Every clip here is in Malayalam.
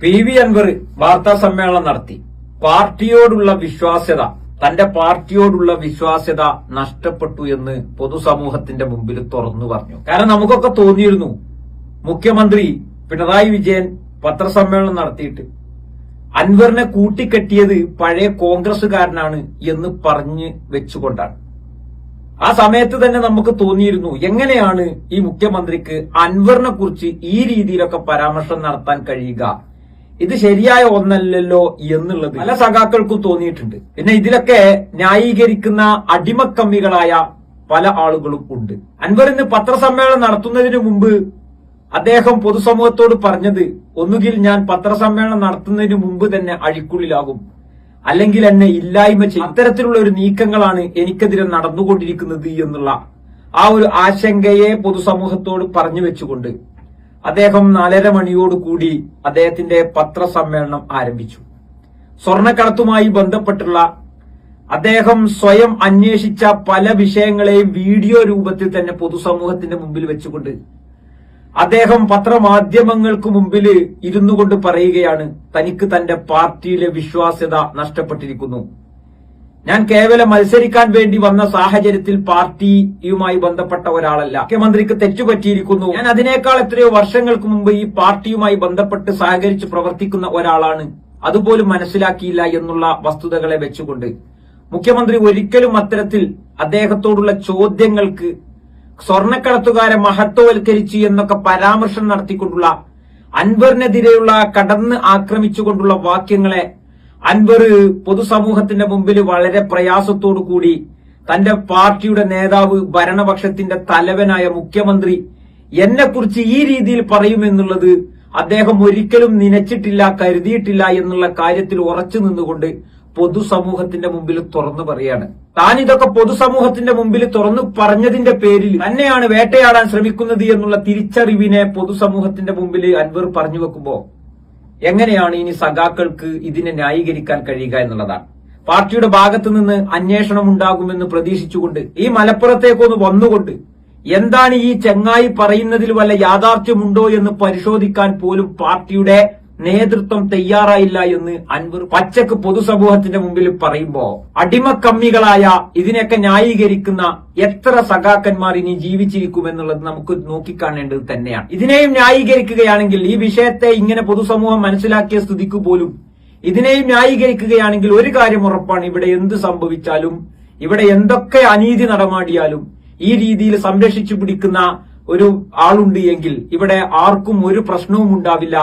പി വി അൻവർ വാർത്താ സമ്മേളനം നടത്തി. പാർട്ടിയോടുള്ള വിശ്വാസ്യത തന്റെ പാർട്ടിയോടുള്ള വിശ്വാസ്യത നഷ്ടപ്പെട്ടു എന്ന് പൊതുസമൂഹത്തിന്റെ മുമ്പിൽ തുറന്നു പറഞ്ഞു. കാരണം നമുക്കൊക്കെ തോന്നിയിരുന്നു മുഖ്യമന്ത്രി പിണറായി വിജയൻ പത്രസമ്മേളനം നടത്തിയിട്ട് അൻവറിനെ കൂട്ടിക്കെട്ടിയത് പഴയ കോൺഗ്രസുകാരനാണ് എന്ന് പറഞ്ഞ് വെച്ചുകൊണ്ടാണ്. ആ സമയത്ത് തന്നെ നമുക്ക് തോന്നിയിരുന്നു എങ്ങനെയാണ് ഈ മുഖ്യമന്ത്രിക്ക് അൻവറിനെ കുറിച്ച് ഈ രീതിയിലൊക്കെ പരാമർശം നടത്താൻ കഴിയുക ഇത് ശരിയായ ഒന്നല്ലല്ലോ എന്നുള്ളത് പല സഖാക്കൾക്കും തോന്നിയിട്ടുണ്ട്. പിന്നെ ഇതിലൊക്കെ ന്യായീകരിക്കുന്ന അടിമക്കമ്മികളായ പല ആളുകളും ഉണ്ട്. അൻവർ ഇന്ന് പത്രസമ്മേളനം നടത്തുന്നതിന് മുമ്പ് അദ്ദേഹം പൊതുസമൂഹത്തോട് പറഞ്ഞത് ഒന്നുകിൽ ഞാൻ പത്രസമ്മേളനം നടത്തുന്നതിന് മുമ്പ് തന്നെ അഴിക്കുള്ളിലാകും. അല്ലെങ്കിൽ എന്നെ ഇല്ലായ്മ ചെയ്യും. അത്തരത്തിലുള്ള ഒരു നീക്കങ്ങളാണ് എനിക്കെതിരെ നടന്നുകൊണ്ടിരിക്കുന്നത് എന്നുള്ള ആ ഒരു ആശങ്കയെ പൊതുസമൂഹത്തോട് പറഞ്ഞു വെച്ചുകൊണ്ട് അദ്ദേഹം നാലര മണിയോടുകൂടി അദ്ദേഹത്തിന്റെ പത്രസമ്മേളനം ആരംഭിച്ചു. സ്വർണക്കടത്തുമായി ബന്ധപ്പെട്ടുള്ള അദ്ദേഹം സ്വയം അന്വേഷിച്ച പല വിഷയങ്ങളെയും വീഡിയോ രൂപത്തിൽ തന്നെ പൊതുസമൂഹത്തിന്റെ മുമ്പിൽ വെച്ചുകൊണ്ട് അദ്ദേഹം പത്രമാധ്യമങ്ങൾക്ക് മുമ്പിൽ ഇരുന്നു കൊണ്ട് പറയുകയാണ് തനിക്ക് തന്റെ പാർട്ടിയിലെ വിശ്വാസ്യത നഷ്ടപ്പെട്ടിരിക്കുന്നു. ഞാൻ കേവലം മത്സരിക്കാൻ വേണ്ടി വന്ന സാഹചര്യത്തിൽ പാർട്ടിയുമായി ബന്ധപ്പെട്ട ഒരാളല്ല. മുഖ്യമന്ത്രിക്ക് തെറ്റുപറ്റിയിരിക്കുന്നു. ഞാൻ അതിനേക്കാൾ എത്രയോ വർഷങ്ങൾക്ക് മുമ്പ് ഈ പാർട്ടിയുമായി ബന്ധപ്പെട്ട് സഹകരിച്ച് പ്രവർത്തിക്കുന്ന ഒരാളാണ്. അതുപോലും മനസ്സിലാക്കിയില്ല എന്നുള്ള വസ്തുതകളെ വെച്ചുകൊണ്ട്. മുഖ്യമന്ത്രി ഒരിക്കലും അത്തരത്തിൽ അദ്ദേഹത്തോടുള്ള ചോദ്യങ്ങൾക്ക് സ്വർണക്കടത്തുകാരെ മഹത്വവൽക്കരിച്ചു എന്നൊക്കെ പരാമർശം നടത്തിക്കൊണ്ടുള്ള അൻവറിനെതിരെയുള്ള കടന്ന് ആക്രമിച്ചുകൊണ്ടുള്ള വാക്യങ്ങളെ അൻവർ പൊതുസമൂഹത്തിന്റെ മുമ്പിൽ വളരെ പ്രയാസത്തോടു കൂടി തന്റെ പാർട്ടിയുടെ നേതാവ് ഭരണപക്ഷത്തിന്റെ തലവനായ മുഖ്യമന്ത്രി എന്നെക്കുറിച്ച് ഈ രീതിയിൽ പറയുമെന്നുള്ളത് അദ്ദേഹം ഒരിക്കലും നനച്ചിട്ടില്ല കരുതിയിട്ടില്ല എന്നുള്ള കാര്യത്തിൽ ഉറച്ചു നിന്നുകൊണ്ട് പൊതുസമൂഹത്തിന്റെ മുമ്പിൽ തുറന്നു പറയാണ് താൻ ഇതൊക്കെ പൊതുസമൂഹത്തിന്റെ മുമ്പിൽ തുറന്നു പറഞ്ഞതിന്റെ പേരിൽ തന്നെയാണ് വേട്ടയാടാൻ ശ്രമിക്കുന്നത് എന്നുള്ള തിരിച്ചറിവിനെ പൊതുസമൂഹത്തിന്റെ മുമ്പിൽ അൻവർ പറഞ്ഞു വെക്കുമ്പോ എങ്ങനെയാണ് ഇനി സഖാക്കൾക്ക് ഇതിനെ ന്യായീകരിക്കാൻ കഴിയുക എന്നുള്ളതാണ്. പാർട്ടിയുടെ ഭാഗത്തു നിന്ന് അന്വേഷണം ഉണ്ടാകുമെന്ന് പ്രതീക്ഷിച്ചുകൊണ്ട് ഈ മലപ്പുറത്തേക്കൊന്ന് വന്നുകൊണ്ട് എന്താണ് ഈ ചെങ്ങായി പറയുന്നതിൽ വല്ല യാഥാർത്ഥ്യമുണ്ടോ എന്ന് പരിശോധിക്കാൻ പോലും പാർട്ടിയുടെ നേതൃത്വം തയ്യാറായില്ല എന്ന് അൻവർ പച്ചക്ക് പൊതുസമൂഹത്തിന്റെ മുമ്പിൽ പറയുമ്പോ അടിമക്കമ്മികളായ ഇതിനെയൊക്കെ ന്യായീകരിക്കുന്ന എത്ര സഖാക്കന്മാർ ഇനി ജീവിച്ചിരിക്കുമെന്നുള്ളത് നമുക്ക് നോക്കിക്കാണേണ്ടത് തന്നെയാണ്. ഇതിനെയും ന്യായീകരിക്കുകയാണെങ്കിൽ ഈ വിഷയത്തെ ഇങ്ങനെ പൊതുസമൂഹം മനസ്സിലാക്കിയ സ്ഥിതിക്ക് പോലും ഇതിനെയും ന്യായീകരിക്കുകയാണെങ്കിൽ ഒരു കാര്യം ഉറപ്പാണ് ഇവിടെ എന്ത് സംഭവിച്ചാലും ഇവിടെ എന്തൊക്കെ അനീതി നടമാടിയാലും ഈ രീതിയിൽ സംരക്ഷിച്ചു പിടിക്കുന്ന ഒരു ആളുണ്ട് എങ്കിൽ ഇവിടെ ആർക്കും ഒരു പ്രശ്നവും ഉണ്ടാവില്ല.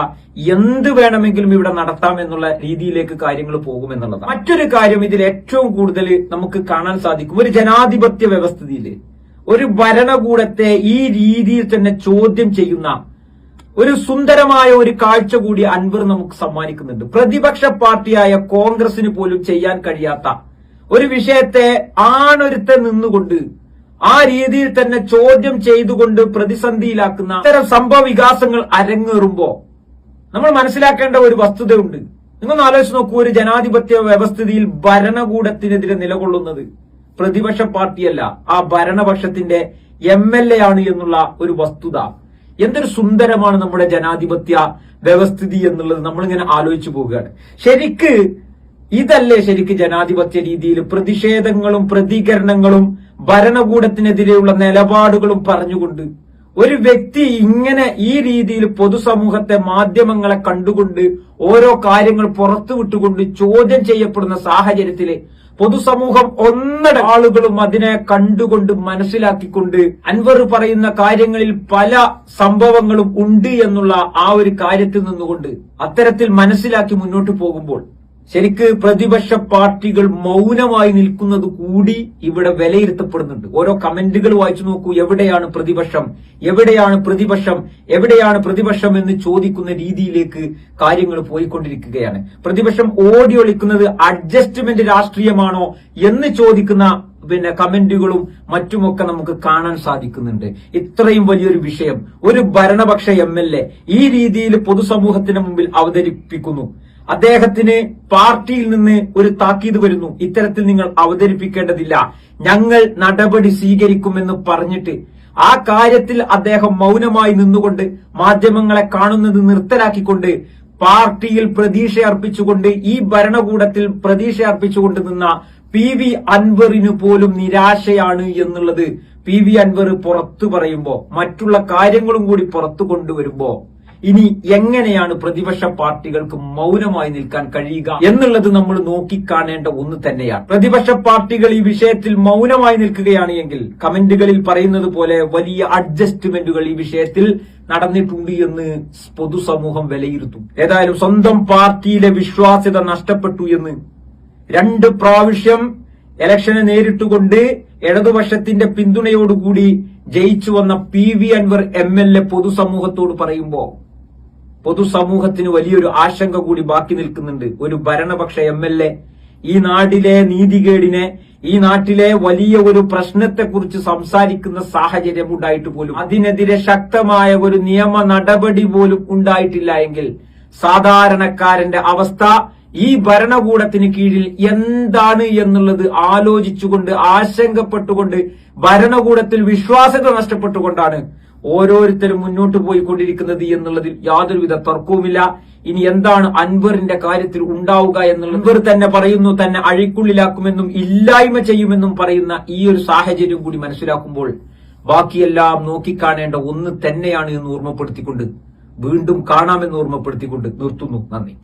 എന്ത് വേണമെങ്കിലും ഇവിടെ നടത്താം എന്നുള്ള രീതിയിലേക്ക് കാര്യങ്ങൾ പോകുമെന്നുള്ളതാണ്. മറ്റൊരു കാര്യം ഇതിൽ ഏറ്റവും കൂടുതൽ നമുക്ക് കാണാൻ സാധിക്കും. ഒരു ജനാധിപത്യ വ്യവസ്ഥയിൽ ഒരു ഭരണകൂടത്തെ ഈ രീതിയിൽ തന്നെ ചോദ്യം ചെയ്യുന്ന ഒരു സുന്ദരമായ ഒരു കാഴ്ച കൂടി അൻവർ നമുക്ക് സമ്മാനിക്കുന്നുണ്ട്. പ്രതിപക്ഷ പാർട്ടിയായ കോൺഗ്രസിന് പോലും ചെയ്യാൻ കഴിയാത്ത ഒരു വിഷയത്തെ ആണൊരുത്തെ നിന്നുകൊണ്ട് ആ രീതിയിൽ തന്നെ ചോദ്യം ചെയ്തുകൊണ്ട് പ്രതിസന്ധിയിലാക്കുന്ന ഇത്തരം സംഭവ വികാസങ്ങൾ അരങ്ങേറുമ്പോ നമ്മൾ മനസ്സിലാക്കേണ്ട ഒരു വസ്തുതയുണ്ട്. നിങ്ങൾ ആലോചിച്ച് നോക്കൂ ഒരു ജനാധിപത്യ വ്യവസ്ഥിതിയിൽ ഭരണകൂടത്തിനെതിരെ നിലകൊള്ളുന്നത് പ്രതിപക്ഷ പാർട്ടിയല്ല. ആ ഭരണപക്ഷത്തിന്റെ എം എൽ എ ആണ് എന്നുള്ള ഒരു വസ്തുത. എന്തൊരു സുന്ദരമാണ് നമ്മുടെ ജനാധിപത്യ വ്യവസ്ഥിതി എന്നുള്ളത് നമ്മളിങ്ങനെ ആലോചിച്ചു പോവുകയാണ്. ശരിക്ക് ഇതല്ലേ ശരിക്ക് ജനാധിപത്യ രീതിയിൽ പ്രതിഷേധങ്ങളും പ്രതികരണങ്ങളും ഭരണകൂടത്തിനെതിരെയുള്ള നിലപാടുകളും പറഞ്ഞുകൊണ്ട് ഒരു വ്യക്തി ഇങ്ങനെ ഈ രീതിയിൽ പൊതുസമൂഹത്തെ മാധ്യമങ്ങളെ കണ്ടുകൊണ്ട് ഓരോ കാര്യങ്ങൾ പുറത്തുവിട്ടുകൊണ്ട് ചോദ്യം ചെയ്യപ്പെടുന്ന സാഹചര്യത്തിൽ പൊതുസമൂഹം ഒന്നട ആളുകളും അതിനെ കണ്ടുകൊണ്ട് മനസ്സിലാക്കിക്കൊണ്ട് അൻവർ പറയുന്ന കാര്യങ്ങളിൽ പല സംഭവങ്ങളും ഉണ്ട് എന്നുള്ള ആ ഒരു കാര്യത്തിൽ നിന്നുകൊണ്ട് അത്തരത്തിൽ മനസ്സിലാക്കി മുന്നോട്ട് പോകുമ്പോൾ ശരിക്ക് പ്രതിപക്ഷ പാർട്ടികൾ മൗനമായി നിൽക്കുന്നത് കൂടി ഇവിടെ വിലയിരുത്തപ്പെടുന്നുണ്ട്. ഓരോ കമന്റുകൾ വായിച്ചു നോക്കൂ. എവിടെയാണ് പ്രതിപക്ഷം? എവിടെയാണ് പ്രതിപക്ഷം? എവിടെയാണ് പ്രതിപക്ഷം എന്ന് ചോദിക്കുന്ന രീതിയിലേക്ക് കാര്യങ്ങൾ പോയിക്കൊണ്ടിരിക്കുകയാണ്. പ്രതിപക്ഷം ഓടി ഒളിക്കുന്നത് അഡ്ജസ്റ്റ്മെന്റ് രാഷ്ട്രീയമാണോ എന്ന് ചോദിക്കുന്ന പിന്നെ കമന്റുകളും മറ്റുമൊക്കെ നമുക്ക് കാണാൻ സാധിക്കുന്നുണ്ട്. ഇത്രയും വലിയൊരു വിഷയം. ഒരു ഭരണപക്ഷ എ ഈ രീതിയിൽ പൊതുസമൂഹത്തിന് മുമ്പിൽ അവതരിപ്പിക്കുന്നു. അദ്ദേഹത്തിന് പാർട്ടിയിൽ നിന്ന് ഒരു താക്കീത് വരുന്നു. ഇത്തരത്തിൽ നിങ്ങൾ അവതരിപ്പിക്കേണ്ടതില്ല. ഞങ്ങൾ നടപടി സ്വീകരിക്കുമെന്ന് പറഞ്ഞിട്ട് ആ കാര്യത്തിൽ അദ്ദേഹം മൗനമായി നിന്നുകൊണ്ട് മാധ്യമങ്ങളെ കാണുന്നത് നിർത്തലാക്കിക്കൊണ്ട് പാർട്ടിയിൽ പ്രതീക്ഷ അർപ്പിച്ചുകൊണ്ട് ഈ ഭരണകൂടത്തിൽ പ്രതീക്ഷ അർപ്പിച്ചുകൊണ്ട് നിന്ന പി വി അൻവറിന് പോലും നിരാശയാണ് എന്നുള്ളത് പി വി അൻവർ പുറത്തു പറയുമ്പോ മറ്റുള്ള കാര്യങ്ങളും കൂടി പുറത്തു കൊണ്ടുവരുമ്പോ ഇനി എങ്ങനെയാണ് പ്രതിപക്ഷ പാർട്ടികൾക്ക് മൗനമായി നിൽക്കാൻ കഴിയുക എന്നുള്ളത് നമ്മൾ നോക്കിക്കാണേണ്ട ഒന്ന് തന്നെയാണ്. പ്രതിപക്ഷ പാർട്ടികൾ ഈ വിഷയത്തിൽ മൗനമായി നിൽക്കുകയാണ് എങ്കിൽ കമന്റുകളിൽ പറയുന്നത് പോലെ വലിയ അഡ്ജസ്റ്റ്മെന്റുകൾ ഈ വിഷയത്തിൽ നടന്നിട്ടുണ്ട് എന്ന് പൊതുസമൂഹം വിലയിരുത്തും. ഏതായാലും സ്വന്തം പാർട്ടിയിലെ വിശ്വാസ്യത നഷ്ടപ്പെട്ടു എന്ന് രണ്ട് പ്രാവശ്യം ഇലക്ഷനെ നേരിട്ടുകൊണ്ട് ഇടതുപക്ഷത്തിന്റെ പിന്തുണയോടുകൂടി ജയിച്ചു വന്ന P V Anvar M L A പൊതുസമൂഹത്തോട് പറയുമ്പോ പൊതുസമൂഹത്തിന് വലിയൊരു ആശങ്ക കൂടി ബാക്കി നിൽക്കുന്നുണ്ട്. ഒരു ഭരണപക്ഷ എം എൽ എ ഈ നാടിലെ നീതികേടിനെ ഈ നാട്ടിലെ വലിയ ഒരു പ്രശ്നത്തെക്കുറിച്ച് സംസാരിക്കുന്ന സാഹചര്യം ഉണ്ടായിട്ട് പോലും അതിനെതിരെ ശക്തമായ ഒരു നിയമ നടപടി പോലും ഉണ്ടായിട്ടില്ല എങ്കിൽ സാധാരണക്കാരന്റെ അവസ്ഥ ഈ ഭരണകൂടത്തിന് കീഴിൽ എന്താണ് എന്നുള്ളത് ആലോചിച്ചുകൊണ്ട് ആശങ്കപ്പെട്ടുകൊണ്ട് ഭരണകൂടത്തിൽ വിശ്വാസ്യത നഷ്ടപ്പെട്ടുകൊണ്ടാണ് ഓരോരുത്തരും മുന്നോട്ട് പോയിക്കൊണ്ടിരിക്കുന്നത് എന്നുള്ളതിൽ യാതൊരുവിധ തർക്കവുമില്ല. ഇനി എന്താണ് അൻവറിന്റെ കാര്യത്തിൽ ഉണ്ടാവുക എന്നുള്ളത് അൻവർ തന്നെ പറയുന്നു തന്നെ അഴിക്കുള്ളിലാക്കുമെന്നും ഇല്ലായ്മ ചെയ്യുമെന്നും പറയുന്ന ഈ ഒരു സാഹചര്യം കൂടി മനസ്സിലാക്കുമ്പോൾ ബാക്കിയെല്ലാം നോക്കിക്കാണേണ്ട ഒന്ന് തന്നെയാണ് എന്ന് ഓർമ്മപ്പെടുത്തിക്കൊണ്ട് വീണ്ടും കാണാമെന്ന് ഓർമ്മപ്പെടുത്തിക്കൊണ്ട് നിർത്തുന്നു. നന്ദി.